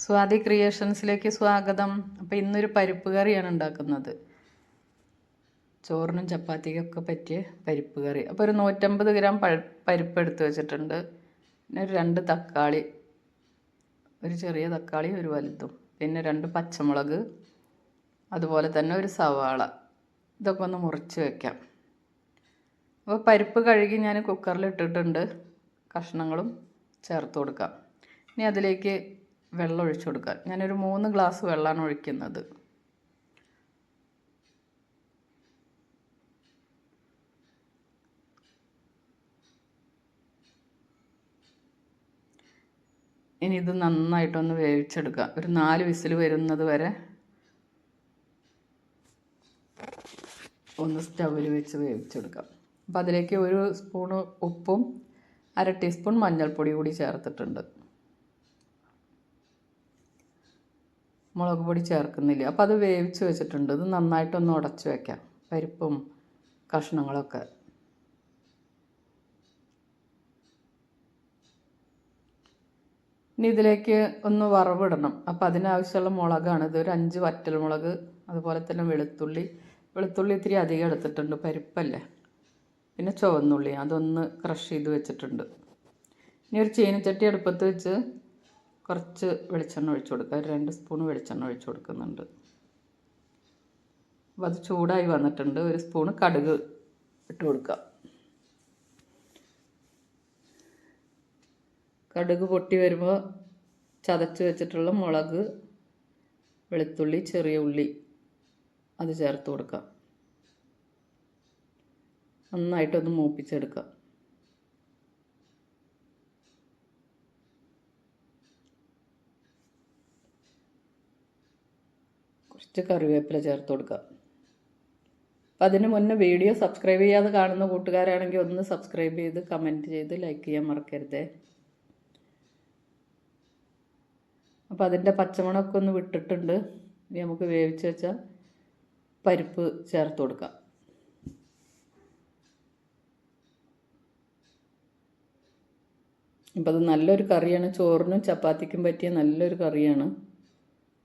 സ്വാതി ക്രിയേഷൻസിലേക്ക് സ്വാഗതം. അപ്പോൾ ഇന്നൊരു പരിപ്പ് കറിയാണ് ഉണ്ടാക്കുന്നത്. ചോറിനും ചപ്പാത്തിക്കൊക്കെ പറ്റിയ പരിപ്പ് കറി. അപ്പോൾ ഒരു നൂറ്റമ്പത് ഗ്രാം പരിപ്പ് എടുത്ത് വെച്ചിട്ടുണ്ട്. പിന്നെ ഒരു രണ്ട് തക്കാളി. ഒരു ചെറിയ തക്കാളി ഒരു വലുതും. പിന്നെ രണ്ട് പച്ചമുളക്. അതുപോലെ തന്നെ ഒരു സവാള. ഇതൊക്കെ ഒന്ന് മുറിച്ച് വെക്കാം. അപ്പോൾ പരിപ്പ് കഴുകി ഞാൻ കുക്കറിൽ ഇട്ടിട്ടുണ്ട് കഷ്ണങ്ങളും ചേർത്ത് കൊടുക്കാം. ഇനി അതിലേക്ക് വെള്ളം ഒഴിച്ചു കൊടുക്കുക. ഞാനൊരു മൂന്ന് ഗ്ലാസ് വെള്ളമാണ് ഒഴിക്കുന്നത്. ഇനി ഇത് നന്നായിട്ടൊന്ന് വേവിച്ചെടുക്കുക. ഒരു നാല് വിസിൽ വരുന്നത് വരെ ഒന്ന് സ്റ്റവിൽ വെച്ച് വേവിച്ചെടുക്കാം. അപ്പം അതിലേക്ക് ഒരു സ്പൂണ് ഉപ്പും അര ടീസ്പൂൺ മഞ്ഞൾപ്പൊടി കൂടി ചേർത്തിട്ടുണ്ട്. മുളക് പൊടി ചേർക്കുന്നില്ല? അപ്പോൾ അത് വേവിച്ച് വെച്ചിട്ടുണ്ട്. ഇത് നന്നായിട്ടൊന്ന് ഉടച്ച് വയ്ക്കാം പരിപ്പും കഷ്ണങ്ങളൊക്കെ. ഇനി ഇതിലേക്ക് ഒന്ന് വറവിടണം. അപ്പോൾ അതിനാവശ്യമുള്ള മുളകാണ്. ഇത് ഒരു അഞ്ച് വറ്റൽ മുളക് അതുപോലെ തന്നെ വെളുത്തുള്ളി. വെളുത്തുള്ളി ഇത്തിരി അധികം എടുത്തിട്ടുണ്ട്. പരിപ്പല്ലേ? പിന്നെ ചുവന്നുള്ളി. അതൊന്ന് ക്രഷ് ചെയ്ത് വെച്ചിട്ടുണ്ട്. ഇനി ഒരു ചീനച്ചട്ടി അടുപ്പത്ത് വെച്ച് കുറച്ച് വെളിച്ചെണ്ണ ഒഴിച്ചു കൊടുക്കുക. ഒരു രണ്ട് സ്പൂൺ വെളിച്ചെണ്ണ ഒഴിച്ചു കൊടുക്കുന്നുണ്ട്. അപ്പോൾ അത് ചൂടായി വന്നിട്ടുണ്ട്. ഒരു സ്പൂണ് കടുക് ഇട്ട് കൊടുക്കുക. കടുക് പൊട്ടി വരുമ്പോൾ ചതച്ച് വെച്ചിട്ടുള്ള മുളക് വെളുത്തുള്ളി ചെറിയ ഉള്ളി അത് ചേർത്ത് കൊടുക്കുക. നന്നായിട്ടൊന്ന് മൂപ്പിച്ചെടുക്കാം കുറച്ച് കറിവേപ്പില ചേർത്ത് കൊടുക്കുക. അപ്പം അതിന് മുന്നേ വീഡിയോ സബ്സ്ക്രൈബ് ചെയ്യാതെ കാണുന്ന കൂട്ടുകാരാണെങ്കിൽ ഒന്ന് സബ്സ്ക്രൈബ് ചെയ്ത് കമന്റ് ചെയ്ത് ലൈക്ക് ചെയ്യാൻ മറക്കരുതേ. അപ്പോൾ അതിന്റെ പച്ചമുളകൊക്കെ ഒന്ന് വിട്ടിട്ടുണ്ട്. ഇനി നമുക്ക് വേവിച്ച് വെച്ച പരിപ്പ് ചേർത്ത് കൊടുക്കാം. ഇപ്പം അത് നല്ലൊരു കറിയാണ്. ചോറിനും ചപ്പാത്തിക്കും പറ്റിയ നല്ലൊരു കറിയാണ്.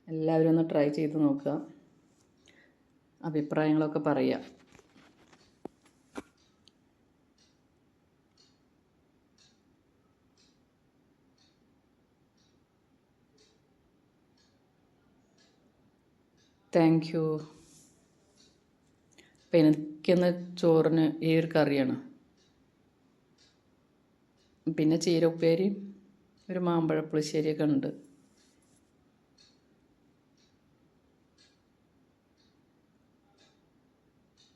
എല്ലാവരും ഒന്ന് ട്രൈ ചെയ്ത് നോക്കുക. അഭിപ്രായങ്ങളൊക്കെ പറയുക. താങ്ക് യു അപ്പം എനിക്കിന്ന് ചോറിന് ഈ ഒരു കറിയാണ്. പിന്നെ ചീര ഉപ്പേരി ഒരു മാമ്പഴ പുളിശ്ശേരിയൊക്കെ ഉണ്ട്.